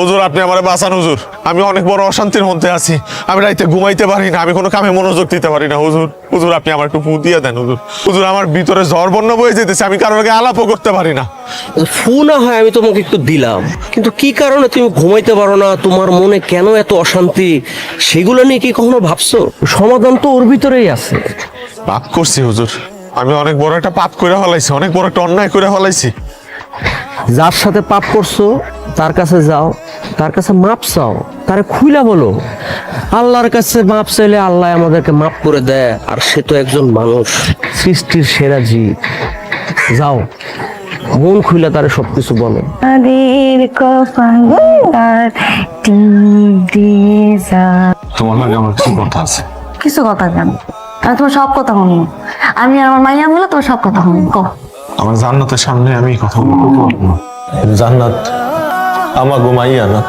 হুজুর আপনি আমার বাঁচান হুজুর। আমি অনেক বড় অশান্তির মধ্যে আছি। আমি রাইতে ঘুমাইতে পারি না আমি কোনো কামে মনোযোগ দিতে পারি না হুজুর। হুজুর আপনি আমার একটু ফু দিয়ে দেন হুজুর। হুজুর আমার ভিতরে জ্বর বন্য বয়ে যেতেছে আমি কারোর আগে আলাপও করতে পারি না। ফু না হয় আমি তোমাকে একটু দিলাম। কিন্তু কি কারণে তুমি ঘুমাইতে পারো না? তোমার মনে কেন এত অশান্তি? সেগুলো নিয়ে কি কখনো ভাবছ? সমাধান তো ওর ভিতরেই আছে। পাপ করছি হুজুর। আমি অনেক বড় একটা পাপ করে ফেলাইছি অনেক বড় একটা অন্যায় করে ফেলাইছি। যার সাথে পাপ করছ তার কাছে যাও। তার কাছে মাপ চাও তারে খুইলা বলো। আল্লাহর কাছে মাপ চাইলে আল্লাহ আমাদেরকে মাপ করে দেয় আর সে তো একজন মানুষ। সৃষ্টির সেরা জীব। যাও মন খুইলা তারে সবকিছু বলো। তোমার লাগে আমার কি কথা আছে? কিছু কথা কেন? আমি তোমার সব কথা শুনি আমি আর আমার মাইয়া বলে তোমার সব কথা শুনি কো আমার জান্নাতের সামনে আমি কথা বলব। জান্নাত আমার ঘুমাইয়া না।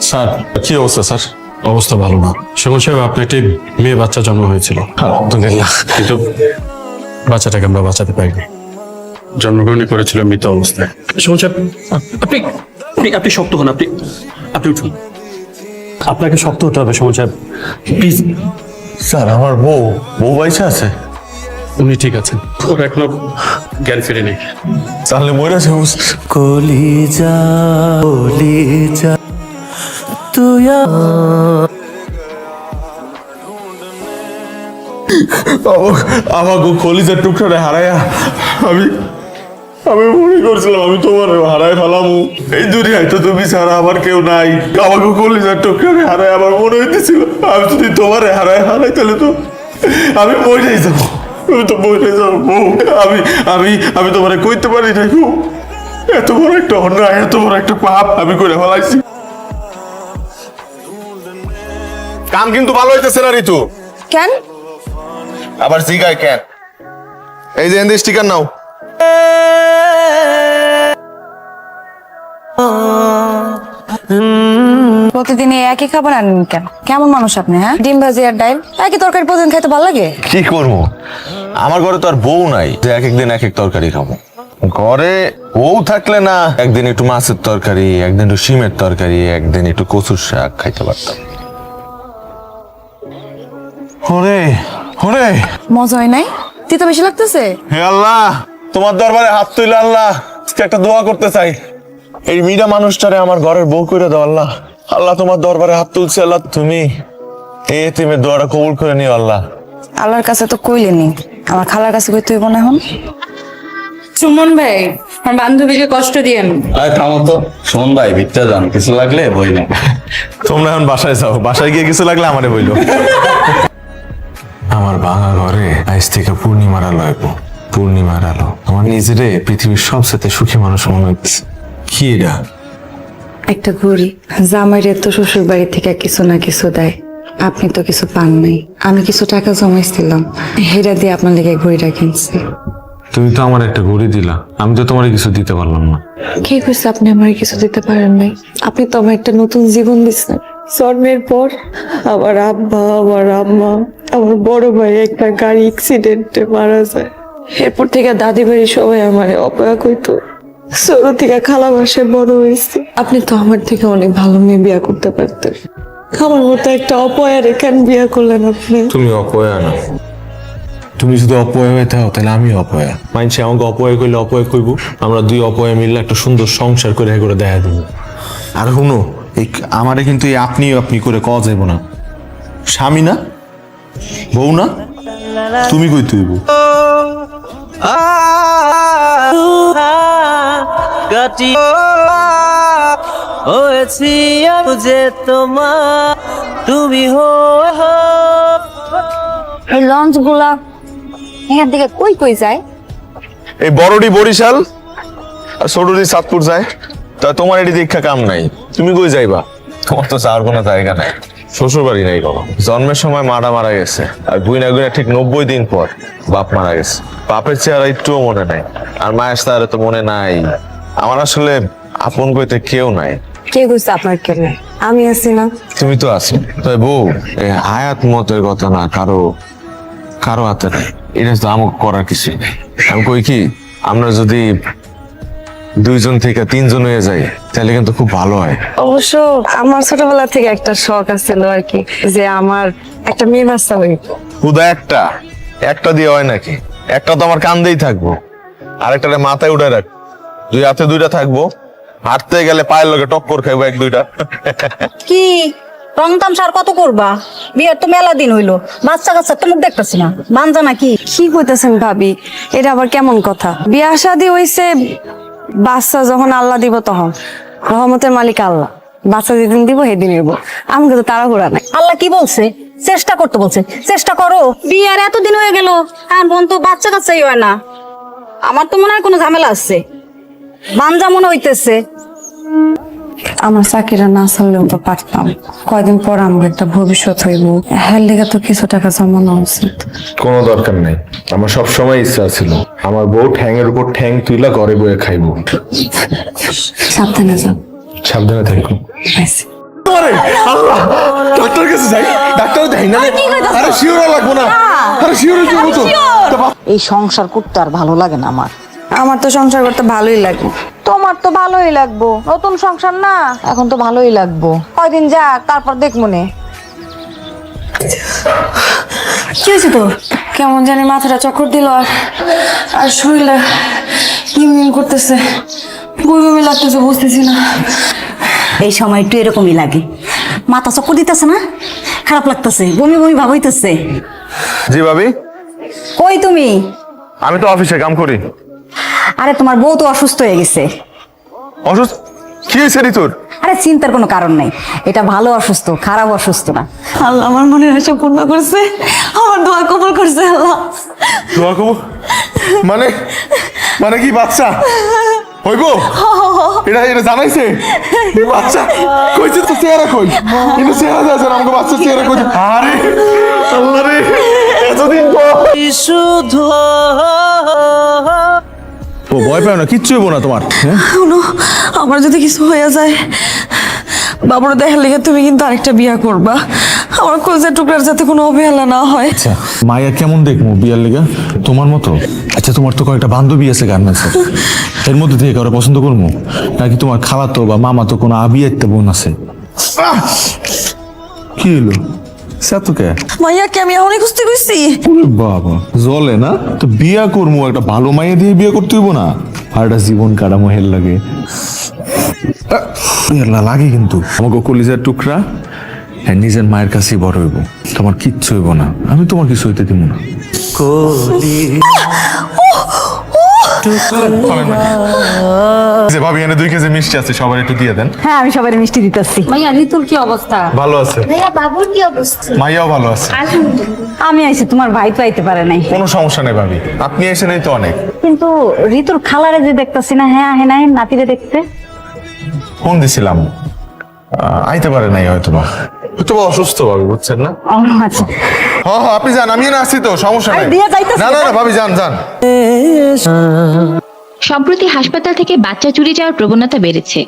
স্যার কি অবস্থা স্যার? অবস্থা ভালো না। সেগুন সাহেব আপনার একটি মেয়ে বাচ্চা জন্ম হয়েছিল। আলহামদুলিল্লাহ। কিন্তু বাচ্চাটাকে আমরা বাঁচাতে পারিনি। জন্মগ্রহণ করেছিল মৃত অবস্থায়। সেগুন সাহেব আপনি আপনি আপনি শক্ত হন আপনি আপনি উঠুন। আপনাকে শক্ত হতে হবে সেগুন সাহেব। প্লিজ। স্যার আমার বউ বউ বাইসা আছে। উনি ঠিক আছেন। ওর এখনও জ্ঞান ফিরে নেই। তাহলে মরে আছে কলিজা কলিজা তুই আমার কলিজার টুকরারে হারাইয়া আমি আমি মনে করছিলাম আমি তোমার হারাই ফেলামু। এই দুনিয়ায় তো তুমি ছাড়া আমার কেউ নাই। আমাকে কলিজার টুকরারে হারাই আমার মনে হইতেছিল। আমি যদি তোমারে হারাই হারাই তাহলে তো আমি মরে যাব। আমি তো যাব বউ। আমি আমি আমি তোমারে কইতে পারি নাই বউ। এত বড় একটা অন্যায় এত বড় একটা পাপ আমি করে ফেলাইছি। কাম কিন্তু ভালো হইতেছে না ঋতু। কেন? আবার জিগায় কেন? এই যে এন্দি স্টিকার নাও। প্রতিদিন এই একই খাবার আনেন কেন? কেমন মানুষ আপনি হ্যাঁ? ডিম ভাজি আর ডাইল একই তরকারি প্রতিদিন খাইতে ভালো লাগে? কি করব? আমার ঘরে তো আর বউ নাই যে এক একদিন এক এক তরকারি খাব। ঘরে বউ থাকলে না একদিন একটু মাছের তরকারি একদিন একটু শিমের তরকারি একদিন একটু কচুর শাক খাইতে পারতাম। ওরে ওরে! মজা হয় নাই? তিতো বেশি লাগতেছে? হে আল্লাহ তোমার দরবারে হাত তুইলে আল্লাহ আজকে একটা দোয়া করতে চাই। এই মিডা মানুষটারে আমার ঘরের বউ করে দাও আল্লাহ। আল্লাহ তোমার দরবারে হাত তুলছে আল্লাহ তুমি এই এতিমের দোয়াটা কবুল করে নিও আল্লাহ। আল্লাহর কাছে তো কইলেনি আমার খালার কাছে কইতে হইব না এখন। সুমন ভাই আমার বান্ধবীকে কষ্ট দিয়েন। আরে থামো তো। শোন ভাই ভিতরে যান কিছু লাগলে বই না। তোমরা এখন বাসায় যাও। বাসায় গিয়ে কিছু লাগলে আমারে বইলো। আমার ভাঙা ঘরে আজ থেকে পূর্ণিমার আলো আইব। পূর্ণিমার আলো। আমার নিজেরে পৃথিবীর সবচেয়ে সুখী মানুষ মনে হচ্ছে কি এটা? একটা ঘড়ি। জামাইরে তো শ্বশুর বাড়ি থেকে কিছু না কিছু দেয়। আপনি তো কিছু পান নাই। আমি কিছু টাকা জমাইছিলাম। হেরা দিয়ে আপনার লেগে ঘড়িটা কিনছি। তুমি তো আমার একটা ঘড়ি দিলা। আমি তো তোমার কিছু দিতে পারলাম না। কে কইছে আপনি আমার কিছু দিতে পারেন নাই? আপনি তো আমার একটা নতুন জীবন দিচ্ছেন জন্মের পর আমার আব্বা আমার আম্মা আমার বড় ভাই একটা গাড়ি অ্যাক্সিডেন্টে মারা যায়। এরপর থেকে দাদি বাড়ি সবাই আমার অপয়া কইতো। ছোট থেকে খালা বাসায় বড় হয়েছি। আপনি তো আমার থেকে অনেক ভালো মেয়ে বিয়া করতে পারতেন। আমার মতো একটা অপয়ার কেন বিয়া করলেন আপনি? তুমি অপয়া না। তুমি যদি অপয়া হয়ে থাকো তাহলে আমি অপয়া। মানছি আমাকে অপয়া করলে অপয়া কইব। আমরা দুই অপয়া মিললে একটা সুন্দর সংসার করে করে দেখা দেবো। আর শুনো এই আমারে কিন্তু এই আপনি আপনি করে কওয়া যাইব না। স্বামী না? বউ না? তুমি কই তুইব? কাটি হয়েছি আমি যে তোমার তুমি হো। এই লঞ্চগুলা এখান থেকে কই কই যায়? এই বড়ডি বরিশাল আর ছোটডি সাতপুর যায়। তা তোমার এটি দীক্ষা কাম নাই। তুমি কই যাইবা? তোমার তো যাওয়ার কোনো জায়গা নাই। শ্বশুর বাড়ি নাই বাবা। জন্মের সময় মারা মারা গেছে আর গুইনা গুইনা ঠিক নব্বই দিন পর বাপ মারা গেছে। বাপের চেহারা একটুও মনে নাই। আর মায়ের চেহারা তো মনে নাই। আমার আসলে আপন কইতে কেউ নাই। কে কইছে আপনার কেন আমি আছি না। তুমি তো আছো। তাই বউ এই হায়াত মতের কথা না কারও কারও হাতে নাই। এটা তো আমাকে করার কিছুই নেই। আমি কই কি আমরা যদি দুইজন থেকে তিনজন হয়ে যায় তাহলে কিন্তু খুব ভালো হয়। অবশ্য আমার ছোটবেলা থেকে একটা শখ আছিল আর কি যে আমার একটা মেয়ে বাচ্চা হইব। হুদা একটা একটা দিয়ে হয় নাকি? একটা তো আমার কান্দেই থাকব। আরেকটা মাথায় উঠে রাখ। দুই হাতে দুইটা থাকব। হাঁটতে গেলে পায়ের লগে টক্কর খাইবো এক দুইটা। কি? রং তামসা আর কত করবা? বিয়ের তো মেলা দিন হইল। বাচ্চা কাচ্চা তো মুখ দেখতেছি না। বাঞ্জা নাকি? কি কইতেছেন ভাবি? এটা আবার কেমন কথা? বিয়া শাদি হইছে বাচ্চা যখন আল্লাহ দিব তখন। রহমতের মালিক আল্লাহ। বাচ্চা যেদিন দিব সেদিন নিব আমাকে তো তাড়াহুড়া নাই। আল্লাহ কি বলছে? চেষ্টা করতে বলছে। চেষ্টা করো। বিয়ার এতদিন হয়ে গেল। আর বোন তো বাচ্চা কাচ্চাই হয় না। আমার তো মনে হয় কোনো ঝামেলা আছে। বাঞ্জা মনে হইতেছে। আমার চাকরিটা না চললেও তো পারতাম। কয়দিন পর আমার একটা ভবিষ্যৎ হইব। হ্যাঁ লেগে তো কিছু টাকা জমানো উচিত। কোনো দরকার নাই। আমার সব সময় ইচ্ছা ছিল। আমার বউ ঠ্যাংয়ের উপর ঠ্যাং তুইলা ঘরে বয়ে খাইবো। সাবধানে যাও সাবধানে থাকো। আরে আল্লাহ! ডাক্তার কাছে যাই। ডাক্তার দেয় না। আরে শিওর লাগবো না। আরে শিওর। তো এই সংসার করতে আর ভালো লাগে না আমার। আমার তো সংসার করতে ভালোই লাগে তোমার তো ভালোই লাগবো। নতুন সংসার না? এখন তো ভালোই লাগবো। কয়দিন যাক তারপর দেখ মনে কি হয়েছে তো কেমন জানি মাথাটা চক্কর দিল আর আর শরীরটা ইমিউন করতেছে। বই বমি লাগতেছে বুঝতেছি না। এই সময় একটু এরকমই লাগে। মাথা চক্কর দিতেছে না? খারাপ লাগতেছে বমি বমি ভাব হইতেছে। জি ভাবি? কই তুমি? আমি তো অফিসে কাম করি। আরে তোমার বউ তো অসুস্থ হয়ে গেছে। অসুস্থ? কি হয়েছে রে তোর? আরে চিন্তার কোনো কারণ নাই। এটা ভালো অসুস্থ খারাপ অসুস্থ না। আল্লাহ আমার মনের আশা পূর্ণ করছে। আমার দোয়া কবল করছে আল্লাহ। দোয়া কবো মানে? মানে কি বাচ্চা? হইব? এটা এটা জানাইছে? এই বাচ্চা? কইছে তো চেহারা কই? কিন্তু চেহারা যাচ্ছে না আমাকে বাচ্চা চেহারা কই? আরে আল্লাহ রে এতদিন পর। শুধু ও ভয় পাও না কিচ্ছু হইব না তোমার হ্যাঁ? শুনো আমার যদি কিছু হয়ে যায় বাবুরা দেখার লেগে তুমি কিন্তু আরেকটা বিয়া করবা। আমার কলজার টুকরার যাতে কোনো অবহেলা না হয়। আচ্ছা মায়া কেমন দেখব বিয়ার লেগা? তোমার মতো? আচ্ছা তোমার তো কয়েকটা বান্ধবী আছে গার্মেন্টসে এর। মধ্যে থেকে কারও পছন্দ করব? নাকি তোমার খালাতো বা মামাতো কোনো আবি একটা বোন আছে! কি হলো সাতুকে মাইয়াকে আমি অনেক খুঁজতে কইছি। ওরে বাবা জলে না? তো বিয়া করব একটা ভালো মাইয়া দিয়ে বিয়ে করতে হইব না? আর একটা জীবন কাটামো হেল লাগে! লাগে কিন্তু। আমাকে কলিজার টুকরা হ্যাঁ নিজের মায়ের কাছেই বড় হইব। তোমার কিচ্ছু হইব না। আমি তোমার কিছু হইতে দিব না। যে ভাবি এনে দুই কেজি মিষ্টি আছে সবার একটু দিয়ে দেন। হ্যাঁ আমি সবাই মিষ্টি দিতেছি। মাইয়া ঋতুর কি অবস্থা? ভালো আছে। ভাইয়া বাবুর কি অবস্থা? মাইয়াও ভালো আছে। আমি আইছি তোমার ভাই তো আইতে পারে নাই। কোনো সমস্যা নেই ভাবি। আপনি এসে নেই তো অনেক। কিন্তু ঋতুর খালারে যে দেখতেছি না হ্যাঁ হ্যাঁ নাই নাতিরে দেখতে। ফোন দিছিলাম। আইতে পারে নাই হয়তো বা হয়তো অসুস্থ ভাবি বুঝছেন না? আচ্ছা। হ্যাঁ হ্যাঁ আপনি যান আমি না আসছি তো সমস্যা নাই। দিয়া যাইতাছি। না না না ভাবি যান যান। সম্প্রতি হাসপাতাল থেকে বাচ্চা চুরি যাওয়ার প্রবণতা বেড়েছে।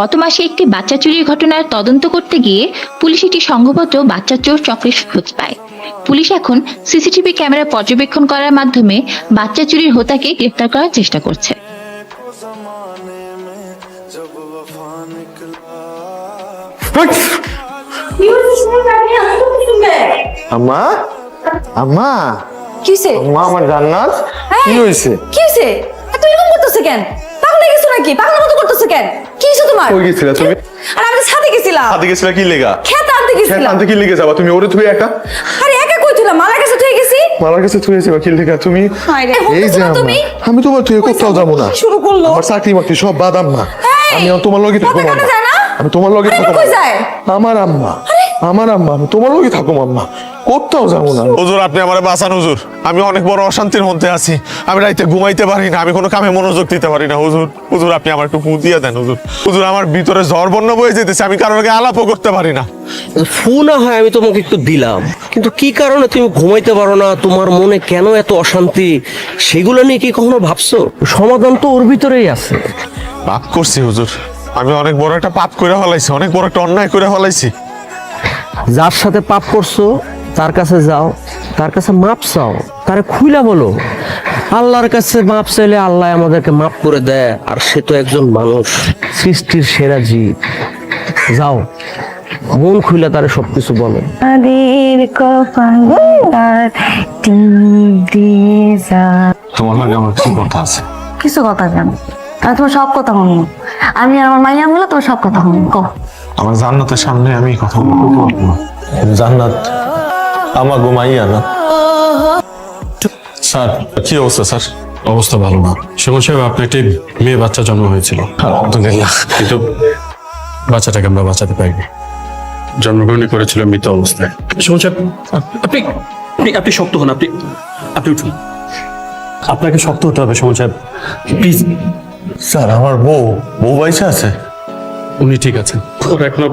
গত মাসে একটি বাচ্চা চুরির ঘটনার তদন্ত করতে গিয়ে পুলিশ একটি সংঘবদ্ধ বাচ্চা চোর চক্রের খোঁজ পায়। পুলিশ এখন সিসিটিভি ক্যামেরা পর্যবেক্ষণ করার মাধ্যমে বাচ্চা চুরির হোতাকে গ্রেফতার করার চেষ্টা করছে। আম্মা? আম্মা? কিসে আম্মা আমার জান্নাত। কি হয়েছে কি হয়েছে এত এরকম করতেছে কেন? পাগল হয়ে গেছো নাকি? পাগলের মতো করতেছে কেন? কি হয়েছে তোমার? কই গেছিলা তুমি? আর আমি ছাদে গেছিলাম। গেছিলা কি লেগা? খেত আনতে খেত আনতে কি লেগে যাবা? তুমি ওরে ধুয়ে একা? আরে একা কই তুইলাম মালা কাছে তুই গেছি। মালার কাছে ধুয়ে যাবা কি লেগা তুমি? এই যে তুমি? আমি তোমার ধুয়ে কোথাও যাব না। শুরু করল? আমার চাকরি বাকরি সব বাদ আমি তোমার লগে থাকব না? আমি তোমার লগে থাকব আমার আম্মা। আমার আম্মা আমি তোমার লগে থাকব আম্মা। কোথাও যাব না। হুজুর আপনি আমার বাঁচান হুজুর। আমি অনেক বড় অশান্তির মধ্যে আছি। আমি রাইতে ঘুমাইতে পারি না আমি কোনো কামে মনোযোগ দিতে পারি না হুজুর। হুজুর আপনি আমার একটু ফু দিয়ে দেন হুজুর। হুজুর আমার ভিতরে জ্বর বন্য বয়ে যেতেছে আমি কারোর আলাপও করতে পারি না। ফু না হয় আমি তোমাকে একটু দিলাম। কিন্তু কি কারণে তুমি ঘুমাইতে পারো না? তোমার মনে কেন এত অশান্তি? সেগুলো নিয়ে কি কখনো ভাবছ? সমাধান তো ওর ভিতরেই আছে। পাপ করছি হুজুর। আমি অনেক বড় একটা পাপ করে ফেলাইছি অনেক বড় একটা অন্যায় করে ফেলাইছি। যার সাথে পাপ করছ তার কাছে যাও তার কাছে মাপ চাও তারে খুইলা বলো। আল্লাহর কাছে মাপ চাইলে আল্লাহ আমাদেরকে মাপ করে দেয় আর সে তো একজন মানুষ। সৃষ্টির সেরা জীব। যাও মন খুলে তারে সবকিছু বলো। তোমার লাগে আমার কি কথা আছে? কিছু কথা কেন আমি তোমার সব কথা শুনব। আমি আর আমার মাইয়া মিলে তোমার সব কথা শুনব। আমার জান্নাতের সামনে আমি কথা বলতে পারব না জান্নাত আমার ঘুমাইয়া না। স্যার কি অবস্থা স্যার? অবস্থা ভালো না। সুমন সাহেব আপনার একটি মেয়ে বাচ্চা জন্ম হয়েছিল। আলহামদুলিল্লাহ। কিন্তু বাচ্চাটাকে আমরা বাঁচাতে পারিনি। জন্মগ্রহণ করেছিল মৃত অবস্থায়। সুমন সাহেব আপনি আপনি আপনি শক্ত হন আপনি আপনি উঠুন। আপনাকে শক্ত হতে হবে সুমন সাহেব। প্লিজ স্যার আমার বউ বউ বাইসা আছে। উনি ঠিক আছেন। ওরা এখনও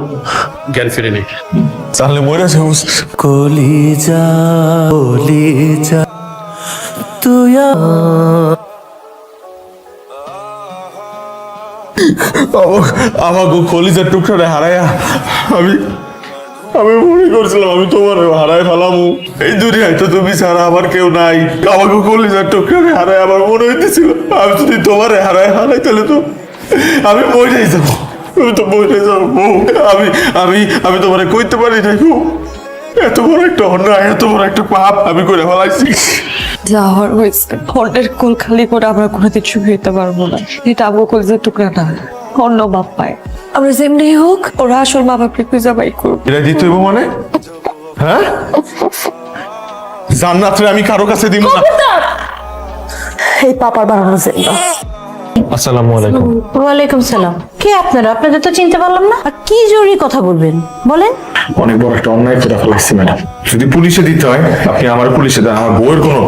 জ্ঞান ফিরে নেই তাহলে মরে আছে কলিজা কলিজা, তুই আমাকে কলিজার আমি আমি মনে করছিলাম আমি তোমার হারাই ফেলামু। এই দুনিয়ায় তো তুমি ছাড়া আমার কেউ নাই। আমাকে কলিজার টুকরাটা হারাই আমার মনে হইতেছিল। আমি যদি তোমার হারাই হারাই তাহলে তো আমি মরে যাব। আমি তো বউ। আমি আমি আমি তোমারে কইতে পারি না বউ। এত বড় একটা অন্যায় এত বড় একটা পাপ আমি করে ফেলাইছি। যা হওয়ার হয়েছে। অন্যের কোল খালি করে আমরা কোনোদিন সুখী হতে পারব না। এটা আবু কলজের টুকরা না অন্য বাপ পায়। আমরা যেমনি হোক ওরা আসল মা বাপকে খুঁজে বাই করব এটা দিতে হইব মানে? হ্যাঁ? জান্নাতরে আমি কারও কাছে দিব না। এই পাপার বানানো জিন্দা আসসালামু আলাইকুম। ওয়ালাইকুম সালাম। কে আপনারা? আপনাদের তো চিনতে পারলাম না। আর কি জরুরি কথা বলবেন? বলেন। অনেক বড় একটা অন্যায় করে ফেলাইছি ম্যাডাম। যদি পুলিশে দিতে হয় আপনি আমার পুলিশে দেন। আমার বউয়ের কোনো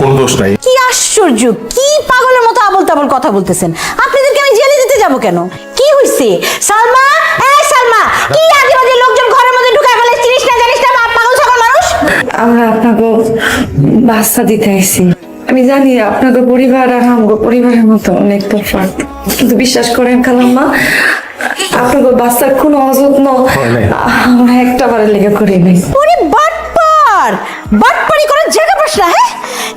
কোনো দোষ নাই। কি আশ্চর্য! কি পাগলের মতো আবল তাবল কথা বলতেছেন? আপনাদেরকে আমি জেলে দিতে যাব কেন? কি হইছে? সালমা? এই সালমা! কি আজে বাজে লোকজন ঘরের মধ্যে ঢুকায় ফেলে? চিনিস না জানিস না পাগল ছাগল মানুষ? আমরা আপনাকে বাচ্চা দিতে আইছি। আমি জানি আপনাদের পরিবার আর আমগো পরিবারের মতো অনেক তফাৎ। কিন্তু বিশ্বাস করেন খালাম্মা আপনাদের বাচ্চার কোনো অযত্ন আমরা একটা বারে লেগে করি নাই। ওরে বাটপার! বাটপারি করার জায়গা পাস না হ্যাঁ?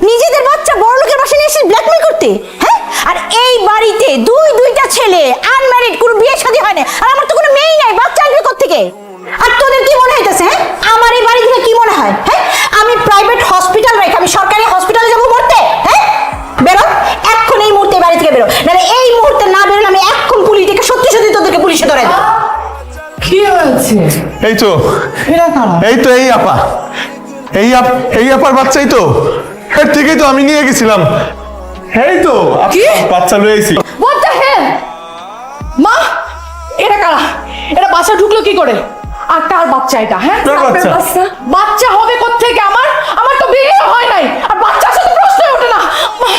নিজেদের বাচ্চা বড় লোকের বাসায় নিয়ে এসে ব্ল্যাকমেল করতে হ্যাঁ? আর এই বাড়িতে দুই দুইটা ছেলে আনম্যারিড কোনো বিয়ে শাদী হয় না আর আমার তো কোনো মেয়েই নাই বাচ্চা আসবে কোত্থেকে? আর তোদের কি মনে হইতেছে হ্যাঁ? আমার এই বাড়ি থেকে কি মনে হয় হ্যাঁ? আমি প্রাইভেট হসপিটাল রেখে আমি সরকারি হসপিটালে যাব মরতে হ্যাঁ বেরো এক্ষণ এই মুহূর্তে এই বাড়ি থেকে বেরো নাহলে এই মুহূর্তে না বেরোলে আমি এক্ষণ পুলিশ থেকে সত্যি সত্যি তোদেরকে পুলিশে ধরে দেবো এই তো। এই তো এই আপা। এই আপ এই আপার বাচ্চাই তো। এর থেকেই তো আমি নিয়ে গেছিলাম। এই তো কি? বাচ্চা লয়ে আইছি। What the মা এটা কারা? এটা বাচ্চা ঢুকলো কি করে? আর কার বাচ্চা এটা হ্যাঁ? বাচ্চা? বাচ্চা। হবে কোত্থেকে আমার? আমার তো বিয়ে হয় নাই। আর বাচ্চা তো প্রশ্নই ওঠে না। মা,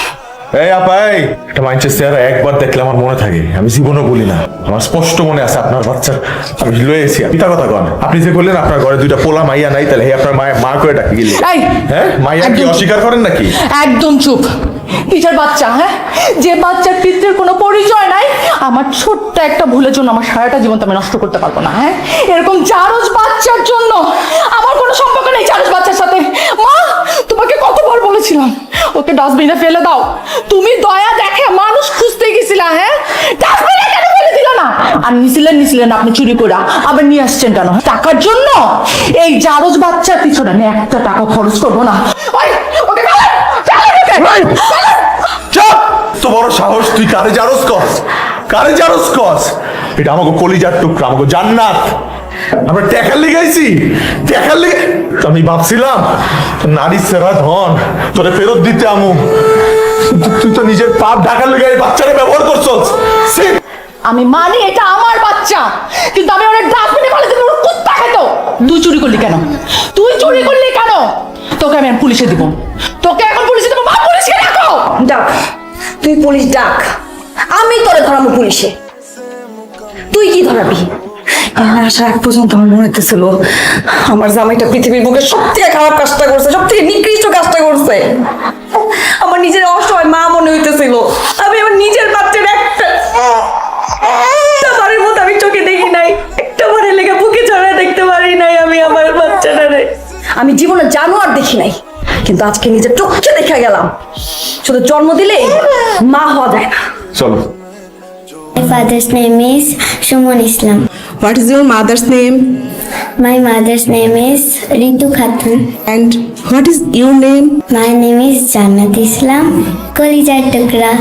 এই আপাই একটা মানুষের চেহারা একবার দেখলে আমার মনে থাকে। আমি জীবনও বলি না। আমার স্পষ্ট মনে আছে আপনার বাচ্চা আমি লয়ে এসেছি। পিতা কথা কন। আপনি যে বললেন আপনার ঘরে দুইটা পোলা মাইয়া নাই তাহলে আপনার মায়ের মা করে ডাকি গেলি। এই হ্যাঁ? মাইয়া কি অস্বীকার করেন নাকি? একদম চুপ। কিসের বাচ্চা হ্যাঁ? যে বাচ্চার পিতৃর কোনো পরিচয় নাই আমার ছোট্ট একটা ভুলের জন্য আমার সারাটা জীবন তো আমি নষ্ট করতে পারব না হ্যাঁ? এরকম চারজ বাচ্চার জন্য আমার কোনো সম্পর্ক নেই চারজ বাচ্চার সাথে। মা তোমাকে কতবার বলেছিলাম ওকে ডাস্টবিনে ফেলে দাও। তুমি দয়া দেখে মানুষ খুঁজতে গেছিলা হ্যাঁ? ডাস্টবিনে কেন ফেলে দিল না? আর নিছিলেন নিছিলেন আপনি চুরি করে আবার নিয়ে আসছেন কেন? টাকার জন্য? এই জারজ বাচ্চার পিছনে আমি একটা টাকা খরচ করব না। ওকে ফেলেন, ফেলেন ওকে, ফেলেন। চুপ তো বড় সাহস তুই কারে জারস কস? কারে জারস কস? এটা আমাকে কলিজার টুকরা আমাকে জান্নাত। আমরা টেকার লিগাইছি টেকার লিগে আমি ভাবছিলাম নারী সেরা ধন তোরে ফেরত দিতে আমু। তুই তো নিজের পাপ ঢাকার লিগে এই বাচ্চারে ব্যবহার করছস! আমি মানি এটা আমার বাচ্চা কিন্তু আমি ওরা ডাস্টবিনে ফেলে দিলে ওরা কুত্তা খেত। তুই চুরি করলি কেন? তুই চুরি করলি কেন? তোকে আমি পুলিশে দিব। তোকে এখন পুলিশে দেবো। মা পুলিশকে ডাকো! ডাক তুই পুলিশ ডাক। আমি তোরে ধরাবো পুলিশে। তুই কি ধরাবি? আসার এক পর্যন্ত আমার মনে হইতেছিল, আমার জামাইটা পৃথিবীর বুকে সব থেকে খারাপ কাজটা করছে সব থেকে নিকৃষ্ট কাজটা করছে। আমার নিজের অসহায় মা মনে হইতেছিল, আমি আমার নিজের বাচ্চার একটা বারের মতো আমি চোখে দেখি নাই, একটা বারের লেগে বুকে চড়ায় দেখতে পারি নাই আমি আমার বাচ্চাটারে। আমি জীবনে জানোয়ার দেখি নাই। কিন্তু আজকে নিজের চোখে দেখে গেলাম শুধু জন্ম দিলে মা হওয়া যায় না চলো My father's name is Shumon Islam. What is your mother's name? My mother's name is Ritu Khatun. And what is your name? My name is Jannat Islam. Kolijar Tukra.